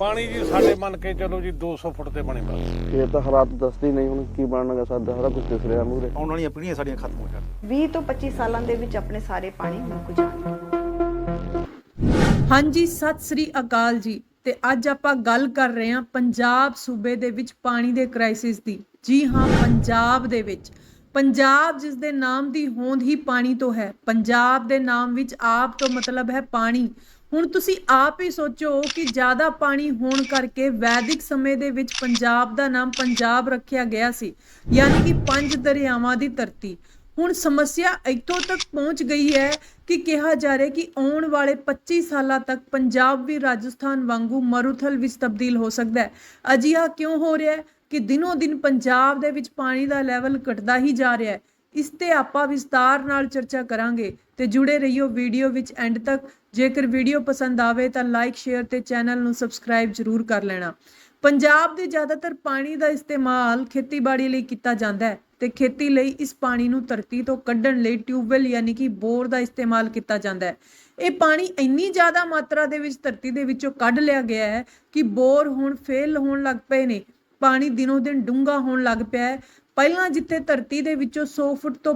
ਪਾਣੀ ਜੀ ਸਾਡੇ ਮੰਨ ਕੇ ਚਲੋ ਜੀ 200 ਫੁੱਟ ਤੇ ਪਾਣੀ ਬਸ। ਇਹ ਤਾਂ ਹਾਲਾਤ ਦੱਸਦੀ ਨਹੀਂ ਹੁਣ ਕੀ ਬਣਨਗਾ ਸਾਡਾ ਸਾਰਾ ਕੁਝ ਦਿਸ ਰਿਹਾ ਮੂਰੇ ਆਉਣ ਵਾਲੀਆਂ ਪੀੜ੍ਹੀਆਂ ਸਾਡੀਆਂ ਖਤਮ ਹੋ ਜਾਣ 20 ਤੋਂ 25 ਸਾਲਾਂ ਦੇ ਵਿੱਚ ਆਪਣੇ ਸਾਰੇ ਪਾਣੀ ਮੁੱਕ ਜਾਣਗੇ। ਹਾਂਜੀ ਸਤਿ ਸ੍ਰੀ ਅਕਾਲ ਜੀ। ਤੇ ਅੱਜ ਆਪਾਂ ਗੱਲ ਕਰ ਰਹੇ ਹਾਂ ਪੰਜਾਬ ਸੂਬੇ ਦੇ ਵਿੱਚ ਪਾਣੀ ਦੇ ਕ੍ਰਾਈਸਿਸ ਦੀ। ਜੀ ਹਾਂ ਪੰਜਾਬ ਦੇ ਵਿੱਚ। ਪੰਜਾਬ ਜਿਸ ਦੇ ਨਾਮ ਦੀ ਹੋਂਦ ਹੀ ਪਾਣੀ ਤੋਂ ਹੈ। ਪੰਜਾਬ ਦੇ ਨਾਮ ਵਿੱਚ ਆਪ ਤੋਂ ਮਤਲਬ ਹੈ ਪਾਣੀ। ਹੁਣ ਤੁਸੀਂ ਆਪ ਹੀ ਸੋਚੋ ਕਿ ਜ਼ਿਆਦਾ ਪਾਣੀ ਹੋਣ ਕਰਕੇ ਵੈਦਿਕ ਸਮੇਂ ਦੇ ਵਿੱਚ ਪੰਜਾਬ ਦਾ ਨਾਮ ਪੰਜਾਬ ਰੱਖਿਆ ਗਿਆ ਸੀ, ਯਾਨੀ ਕਿ ਪੰਜ ਦਰਿਆਵਾਂ ਦੀ ਧਰਤੀ। ਹੁਣ ਸਮੱਸਿਆ ਇੱਥੋਂ ਤੱਕ ਪਹੁੰਚ ਗਈ ਹੈ ਕਿ ਕਿਹਾ ਜਾ ਰਿਹਾ ਕਿ ਆਉਣ ਵਾਲੇ 25 ਸਾਲਾਂ ਤੱਕ ਪੰਜਾਬ ਵੀ ਰਾਜਸਥਾਨ ਵਾਂਗੂ ਮਰੂਥਲ ਵਿੱਚ ਤਬਦੀਲ ਹੋ ਸਕਦਾ ਹੈ। ਅਜਿਹਾ ਕਿਉਂ ਹੋ ਰਿਹਾ ਹੈ ਕਿ ਦਿਨੋ ਦਿਨ ਪੰਜਾਬ ਦੇ ਵਿੱਚ ਪਾਣੀ ਦਾ ਲੈਵਲ ਘਟਦਾ ਹੀ ਜਾ ਰਿਹਾ ਹੈ? ਇਸ ਤੇ ਆਪਾਂ ਵਿਸਤਾਰ ਨਾਲ ਚਰਚਾ ਕਰਾਂਗੇ ਤੇ ਜੁੜੇ ਰਹੀਓ ਵੀਡੀਓ ਵਿੱਚ ਐਂਡ ਤੱਕ। ਜੇਕਰ ਵੀਡੀਓ ਪਸੰਦ ਆਵੇ ਤਾਂ ਲਾਈਕ ਸ਼ੇਅਰ ਤੇ ਚੈਨਲ ਨੂੰ ਸਬਸਕ੍ਰਾਈਬ ਜ਼ਰੂਰ ਕਰ ਲੈਣਾ। ਪੰਜਾਬ ਦੇ ਜ਼ਿਆਦਾਤਰ ਪਾਣੀ ਦਾ ਇਸਤੇਮਾਲ ਖੇਤੀਬਾੜੀ ਲਈ ਕੀਤਾ ਜਾਂਦਾ ਹੈ ਤੇ ਖੇਤੀ ਲਈ ਇਸ ਪਾਣੀ ਨੂੰ ਧਰਤੀ ਤੋਂ ਕੱਢਣ ਲਈ ਟਿਊਬਵੈਲ ਯਾਨੀ ਕਿ ਬੋਰ ਦਾ ਇਸਤੇਮਾਲ ਕੀਤਾ ਜਾਂਦਾ ਹੈ। ਇਹ ਪਾਣੀ ਇੰਨੀ ਜ਼ਿਆਦਾ ਮਾਤਰਾ ਦੇ ਵਿੱਚ ਧਰਤੀ ਦੇ ਵਿੱਚੋਂ ਕੱਢ ਲਿਆ ਗਿਆ ਹੈ ਕਿ ਬੋਰ ਹੁਣ ਫੇਲ ਹੋਣ ਲੱਗ ਪਏ ਨੇ ਪਾਣੀ ਦਿਨੋ ਦਿਨ ਡੂੰਘਾ ਹੋਣ ਲੱਗ ਪਿਆ ਹੈ। ਪਹਿਲਾਂ ਜਿੱਥੇ ਧਰਤੀ ਦੇ ਵਿੱਚੋਂ 100 ਫੁੱਟ ਤੋਂ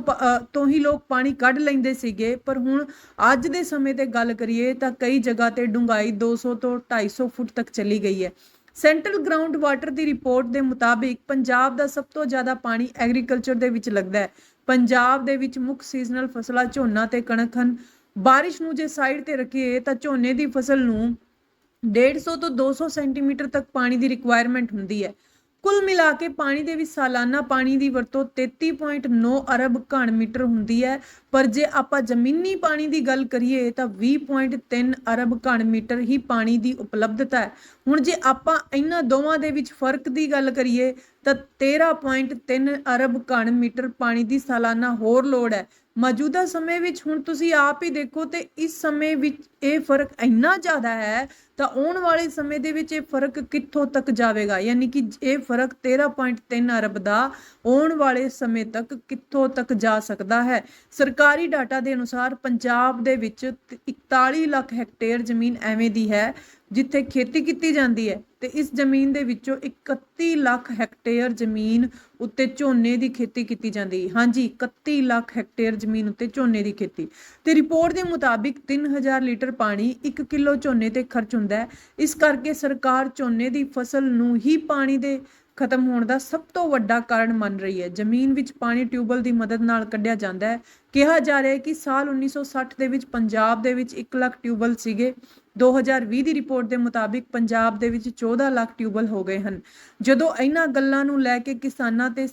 ਤੋਂ ਹੀ ਲੋਕ ਪਾਣੀ ਕੱਢ ਲੈਂਦੇ ਸੀਗੇ, ਪਰ ਹੁਣ ਅੱਜ ਦੇ ਸਮੇਂ ਤੇ ਗੱਲ ਕਰੀਏ ਤਾਂ ਕਈ ਜਗ੍ਹਾ ਤੇ ਡੂੰਘਾਈ 200 ਤੋਂ 250 ਫੁੱਟ ਤੱਕ ਚਲੀ ਗਈ ਹੈ। ਸੈਂਟਰਲ ਗਰਾਊਂਡ ਵਾਟਰ ਦੀ ਰਿਪੋਰਟ ਦੇ ਮੁਤਾਬਿਕ ਪੰਜਾਬ ਦਾ ਸਭ ਤੋਂ ਜ਼ਿਆਦਾ ਪਾਣੀ ਐਗਰੀਕਲਚਰ ਦੇ ਵਿੱਚ ਲੱਗਦਾ ਹੈ। ਪੰਜਾਬ ਦੇ ਵਿੱਚ ਮੁੱਖ ਸੀਜ਼ਨਲ ਫਸਲਾਂ ਝੋਨਾ ਤੇ ਕਣਕ ਹਨ। ਬਾਰਿਸ਼ ਨੂੰ ਜੇ ਸਾਈਡ ਤੇ ਰੱਖੀਏ ਤਾਂ ਝੋਨੇ ਦੀ ਫਸਲ ਨੂੰ 150 ਤੋਂ 200 ਸੈਂਟੀਮੀਟਰ ਤੱਕ ਪਾਣੀ ਦੀ ਰਿਕੁਆਇਰਮੈਂਟ ਹੁੰਦੀ ਹੈ। ਕੁੱਲ ਮਿਲਾ ਕੇ ਪਾਣੀ ਦੇ ਵਿੱਚ ਸਾਲਾਨਾ ਪਾਣੀ ਦੀ ਵਰਤੋਂ 33.9 ਅਰਬ ਘਣ ਮੀਟਰ ਹੁੰਦੀ ਹੈ। ਪਰ ਜੇ ਆਪਾਂ ਜ਼ਮੀਨੀ ਪਾਣੀ ਦੀ ਗੱਲ ਕਰੀਏ ਤਾਂ 20.3 ਅਰਬ ਘਣ ਮੀਟਰ ਹੀ ਪਾਣੀ ਦੀ ਉਪਲਬਧਤਾ ਹੈ। ਹੁਣ ਜੇ ਆਪਾਂ ਇਹਨਾਂ ਦੋਵਾਂ ਦੇ ਵਿੱਚ ਫ਼ਰਕ ਦੀ ਗੱਲ ਕਰੀਏ ਤਾਂ 13.3 ਅਰਬ ਘਣ ਮੀਟਰ ਪਾਣੀ ਦੀ ਸਾਲਾਨਾ ਹੋਰ ਲੋੜ ਹੈ। ਮੌਜੂਦਾ ਸਮੇਂ ਵਿੱਚ ਹੁਣ ਤੁਸੀਂ ਆਪ ਹੀ ਦੇਖੋ ਤੇ ਇਸ ਸਮੇਂ ਵਿੱਚ ਇਹ ਫ਼ਰਕ ਇੰਨਾ ਜ਼ਿਆਦਾ ਹੈ, ਤਾਂ ਆਉਣ ਵਾਲੇ ਸਮੇਂ ਦੇ ਵਿੱਚ ਇਹ ਫ਼ਰਕ ਕਿੱਥੋਂ ਤੱਕ ਜਾਵੇਗਾ? ਯਾਨੀ ਕਿ ਇਹ ਫ਼ਰਕ 13.3 ਅਰਬ ਦਾ ਆਉਣ ਵਾਲੇ ਸਮੇਂ ਤੱਕ ਕਿੱਥੋਂ ਤੱਕ ਜਾ ਸਕਦਾ ਹੈ? ਸਰਕਾਰੀ ਡਾਟਾ ਦੇ ਅਨੁਸਾਰ ਪੰਜਾਬ ਦੇ ਵਿੱਚ 41 ਲੱਖ ਹੈਕਟੇਅਰ ਜ਼ਮੀਨ ਐਵੇਂ ਦੀ ਹੈ ਜਿੱਥੇ ਖੇਤੀ ਕੀਤੀ ਜਾਂਦੀ ਹੈ ਤੇ ਇਸ ਜ਼ਮੀਨ ਦੇ ਵਿੱਚੋਂ 31 ਲੱਖ ਹੈਕਟੇਅਰ ਜ਼ਮੀਨ ਉੱਤੇ ਝੋਨੇ ਦੀ ਖੇਤੀ ਕੀਤੀ ਜਾਂਦੀ ਹੈ। ਹਾਂਜੀ 31 ਲੱਖ ਹੈਕਟੇਅਰ ਜ਼ਮੀਨ ਉੱਤੇ ਝੋਨੇ ਦੀ ਖੇਤੀ। ਤੇ ਰਿਪੋਰਟ ਦੇ ਮੁਤਾਬਿਕ 3000 ਲੀਟਰ ਪਾਣੀ 1 ਕਿਲੋ ਝੋਨੇ ਤੇ ਖਰਚ ਹੁੰਦਾ ਹੈ। ਇਸ ਕਰਕੇ ਸਰਕਾਰ ਝੋਨੇ ਦੀ ਫਸਲ ਨੂੰ ਹੀ ਪਾਣੀ ਦੇ ਖਤਮ ਹੋਣ ਦਾ ਸਭ ਤੋਂ ਵੱਡਾ ਕਾਰਨ ਮੰਨ ਰਹੀ ਹੈ। ਜ਼ਮੀਨ ਵਿੱਚ ਪਾਣੀ ਟਿਊਬਲ ਦੀ ਮਦਦ ਨਾਲ ਕੱਢਿਆ ਜਾਂਦਾ ਹੈ। ਕਿਹਾ ਜਾ ਰਿਹਾ ਹੈ ਕਿ ਸਾਲ 1960 ਦੇ ਵਿੱਚ ਪੰਜਾਬ ਦੇ ਵਿੱਚ 1 ਲੱਖ ਟਿਊਬਲ ਸੀਗੇ। 2020 ਦੀ ਰਿਪੋਰਟ ਦੇ ਮੁਤਾਬਿਕ ਪੰਜਾਬ ਦੇ ਵਿੱਚ 14 ਲੱਖ ਟਿਊਬਲ ਹੋ ਗਏ ਹਨ। ਜਦੋਂ ਇਹਨਾਂ ਗੱਲਾਂ ਨੂੰ ਲੈ ਕੇ ਕਿਸਾਨਾਂ ਤੇ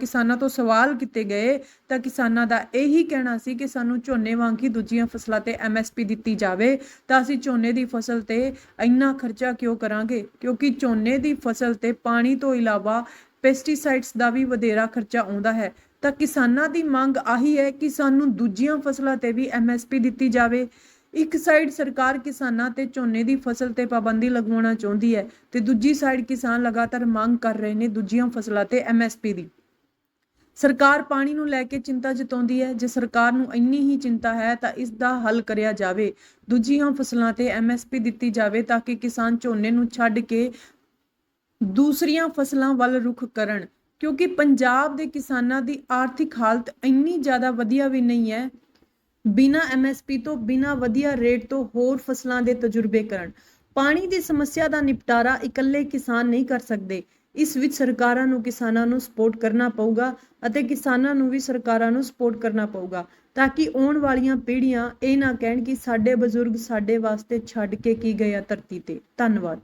ਕਿਸਾਨਾਂ ਤੋਂ ਸਵਾਲ ਕੀਤੇ ਗਏ, ਤਾਂ ਕਿਸਾਨਾਂ ਦਾ ਇਹੀ ਕਹਿਣਾ ਸੀ ਕਿ ਸਾਨੂੰ ਝੋਨੇ ਵਾਂਗ ਹੀ ਦੂਜੀਆਂ ਫਸਲਾਂ ਤੇ ਐਮਐਸਪੀ ਦਿੱਤੀ ਜਾਵੇ, ਤਾਂ ਅਸੀਂ ਝੋਨੇ ਦੀ ਫਸਲ ਤੇ ਇੰਨਾ ਖਰਚਾ ਕਿਉਂ ਕਰਾਂਗੇ? ਕਿਉਂਕਿ ਝੋਨੇ ਦੀ ਫਸਲ ਤੇ ਪਾਣੀ ਤੋਂ ਇਲਾਵਾ ਪੈਸਟੀਸਾਈਡਸ ਦਾ ਵੀ ਵਧੇਰਾ ਖਰਚਾ ਆਉਂਦਾ ਹੈ। ਤਾਂ ਕਿਸਾਨਾਂ ਦੀ ਮੰਗ ਆਹੀ ਹੈ ਕਿ ਸਾਨੂੰ ਦੂਜੀਆਂ ਫਸਲਾਂ ਤੇ ਵੀ ਐਮਐਸਪੀ ਦਿੱਤੀ ਜਾਵੇ। ਇੱਕ ਸਾਈਡ ਸਰਕਾਰ ਕਿਸਾਨਾਂ ਤੇ ਝੋਨੇ ਦੀ ਫਸਲ ਤੇ ਪਾਬੰਦੀ ਲਗਵਾਉਣਾ ਚਾਹੁੰਦੀ ਹੈ ਤੇ ਦੂਜੀ ਸਾਈਡ ਕਿਸਾਨ ਲਗਾਤਾਰ ਮੰਗ ਕਰ ਰਹੇ ਨੇ ਦੂਜੀਆਂ ਫਸਲਾਂ ਤੇ ਐਮਐਸਪੀ ਦੀ। ਸਰਕਾਰ ਪਾਣੀ ਨੂੰ ਲੈ ਕੇ ਚਿੰਤਾ ਜਤਾਉਂਦੀ ਹੈ। ਜੇ ਸਰਕਾਰ ਨੂੰ ਇੰਨੀ ਹੀ ਚਿੰਤਾ ਹੈ ਤਾਂ ਇਸ ਦਾ ਹੱਲ ਕਰਿਆ ਜਾਵੇ। ਦੂਜੀਆਂ ਫਸਲਾਂ ਤੇ ਐਮਐਸਪੀ ਦਿੱਤੀ ਜਾਵੇ ਤਾਂ ਕਿ ਕਿਸਾਨ ਝੋਨੇ ਨੂੰ ਛੱਡ ਕੇ ਦੂਸਰੀਆਂ ਫਸਲਾਂ ਵੱਲ ਰੁਖ ਕਰਨ। ਕਿਉਂਕਿ ਪੰਜਾਬ ਦੇ ਕਿਸਾਨਾਂ ਦੀ ਆਰਥਿਕ ਹਾਲਤ ਇੰਨੀ ਜ਼ਿਆਦਾ ਵਧੀਆ ਵੀ ਨਹੀਂ ਹੈ, ਬਿਨਾ ਐਮਐਸਪੀ ਤੋਂ, ਬਿਨਾ ਵਧੀਆ ਰੇਟ ਤੋਂ ਹੋਰ ਫਸਲਾਂ ਦੇ ਤਜਰਬੇ ਕਰਨ ਪਾਣੀ ਦੀ ਸਮੱਸਿਆ ਦਾ ਨਿਪਟਾਰਾ ਇਕੱਲੇ ਕਿਸਾਨ ਨਹੀਂ ਕਰ ਸਕਦੇ। ਇਸ ਵਿੱਚ ਸਰਕਾਰਾਂ ਨੂੰ ਕਿਸਾਨਾਂ ਨੂੰ ਸਪੋਰਟ ਕਰਨਾ ਪਊਗਾ ਅਤੇ ਕਿਸਾਨਾਂ ਨੂੰ ਵੀ ਸਰਕਾਰਾਂ ਨੂੰ ਸਪੋਰਟ ਕਰਨਾ ਪਊਗਾ ਤਾਂ ਕਿ ਆਉਣ ਵਾਲੀਆਂ ਪੀੜ੍ਹੀਆਂ ਇਹ ਨਾ ਕਹਿਣ ਕਿ ਸਾਡੇ ਬਜ਼ੁਰਗ ਸਾਡੇ ਵਾਸਤੇ ਛੱਡ ਕੇ ਕੀ ਗਏ ਆ ਧਰਤੀ ਤੇ। ਧੰਨਵਾਦ।